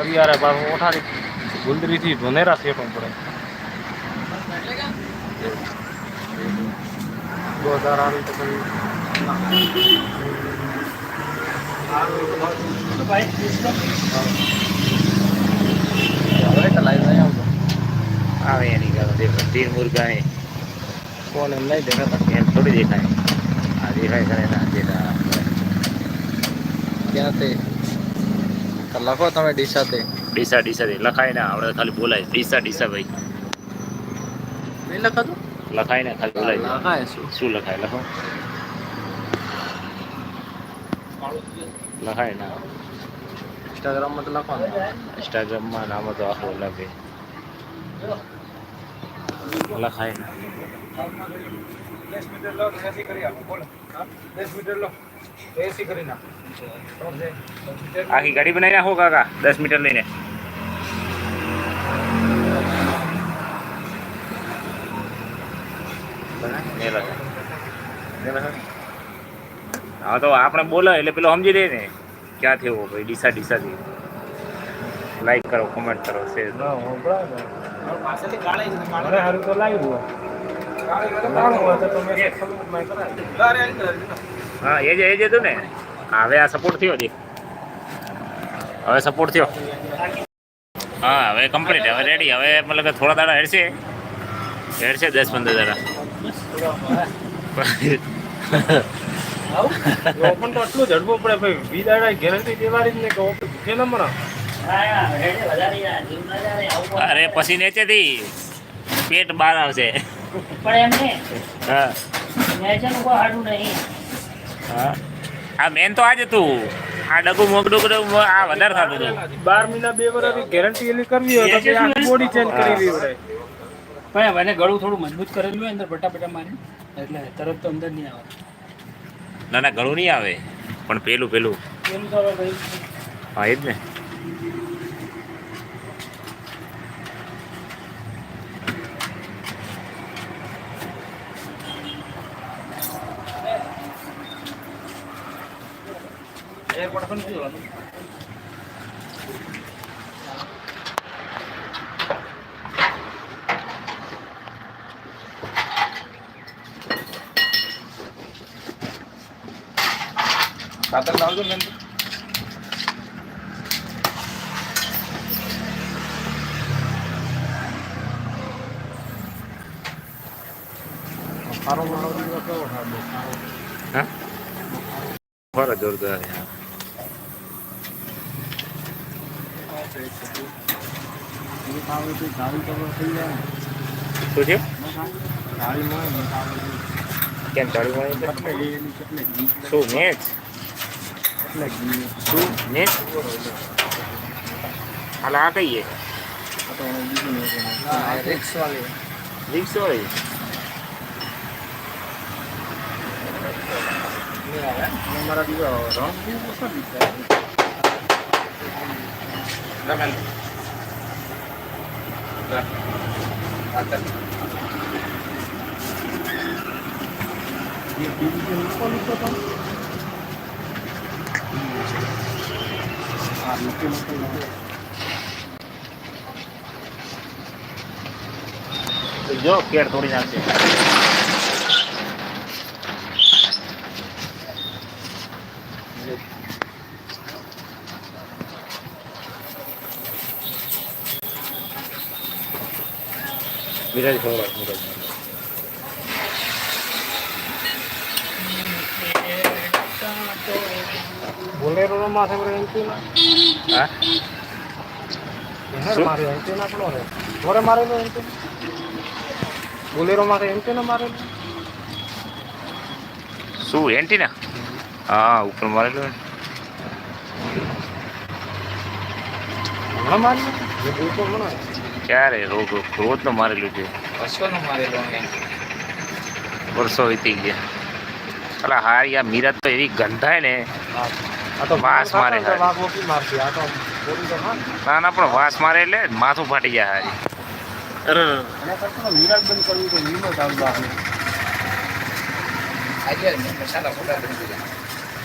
પરિયારે પાછું ઓઠારી ગુંદરીથી ધોનેરા શેઠું પડે. દો હજાર આવી તો પછી આવે એની ગાળો તીર મુર્ગા હે ફોન એમ નહીં દેખાતા એમ થોડી દેખાય. આ દેખાય કરે ના દેખા ક્યાં તે તો લખો તમે ડીસા તે. ડીસા ડીસા દે લખાય ના આપણે ખાલી બોલાય. ડીસા ડીસા ભાઈ. નહીં લખાતું? લખાય ને ખાલી બોલાય. લખાય શું? શું લખાય? લખો. લખાય ના ઇન્સ્ટાગ્રામમાં તો લખવાનું ઇન્સ્ટાગ્રામમાં નામ તો આખો લખે લખાય ના. દસ મીટર લો એસી કરી આપો બોલો દસ મીટર લો. એસી કરી નાખો આખી ગાડી બનાવી નાખો કાકા દસ મીટર લઈને. હા તો આપણે બોલો એટલે પેલો સમજી લે ને. ક્યાં થયો ભાઈ? ડીસા ડીસા થી. લાઈક કરો કોમેન્ટ કરો શેર ના હું એ જ એ જ હતું ને. હવે આ સપોર્ટ થયો જી હવે સપોર્ટ થયો. હા હવે કમ્પ્લીટ હવે રેડી હવે મતલબ કે થોડા દાડા હેડશે. હેડશે દસ પંદર દાડા. ઓપન તો આટલું ઝડપું પડે ભાઈ. વી દાડા ગેરંટી દેવાની જ નહીં કે ઓપન ભૂખે ન અરે પછી નેચેથી. પેટ બહાર આવશે. પણ એમને હા. નેચર કોઈ હાડું નહીં. હા. આ મેન તો આજ હતું. આ ડગુ મોગડું બધું આ વધારે થતું હતું. બાર મહિના બે વર્ષની ગેરંટી એની કરવી હોય તો આખી બોડી ચેન્જ કરી લેવી પડે. પણ મને ગળું થોડું મજબૂત કરેલું હોય અંદર બટા બટા મારી. એટલે તરત તો અંદર નહીં આવે. ના ના ગળું નહીં આવે. પણ પેલું પેલું. પેલું તો ભાઈ હા એ જ ને એરપોર્ટ પણ શું જોવાનું ખાતર લાવજો ને મારો દીકરો કેવો હા ખરો જોરદાર. શું છે કેમ ચાલુ મળે શું મેચ શું મેચ હાલ, આ કહીએ. હોય મારા દીકરા રમેલ જો કેડ તોડી નાખશે વિરાજ ખવડાવ વિરાજ બોલેરો નો માથે પર એન્ટી ના હા હેર શું? મારે એન્ટી ના પડો રે મોરે મારેલો એન્ટી બોલેરો માથે એન્ટી ના મારેલો શું એન્ટીના હા ઉપર મારેલું ને. હમણાં મારેલો જે ગ્રુપો મને ક્યારે રોગ ક્રોધ તો મારેલું છે મારેલો વર્ષો વીતી ગયા. અલા હારી આ મીરા તો એવી ગંધાય ને. આ તો વાસ મારે હા ના ના પણ વાસ મારે એટલે માથું ફાટી જાય હારી.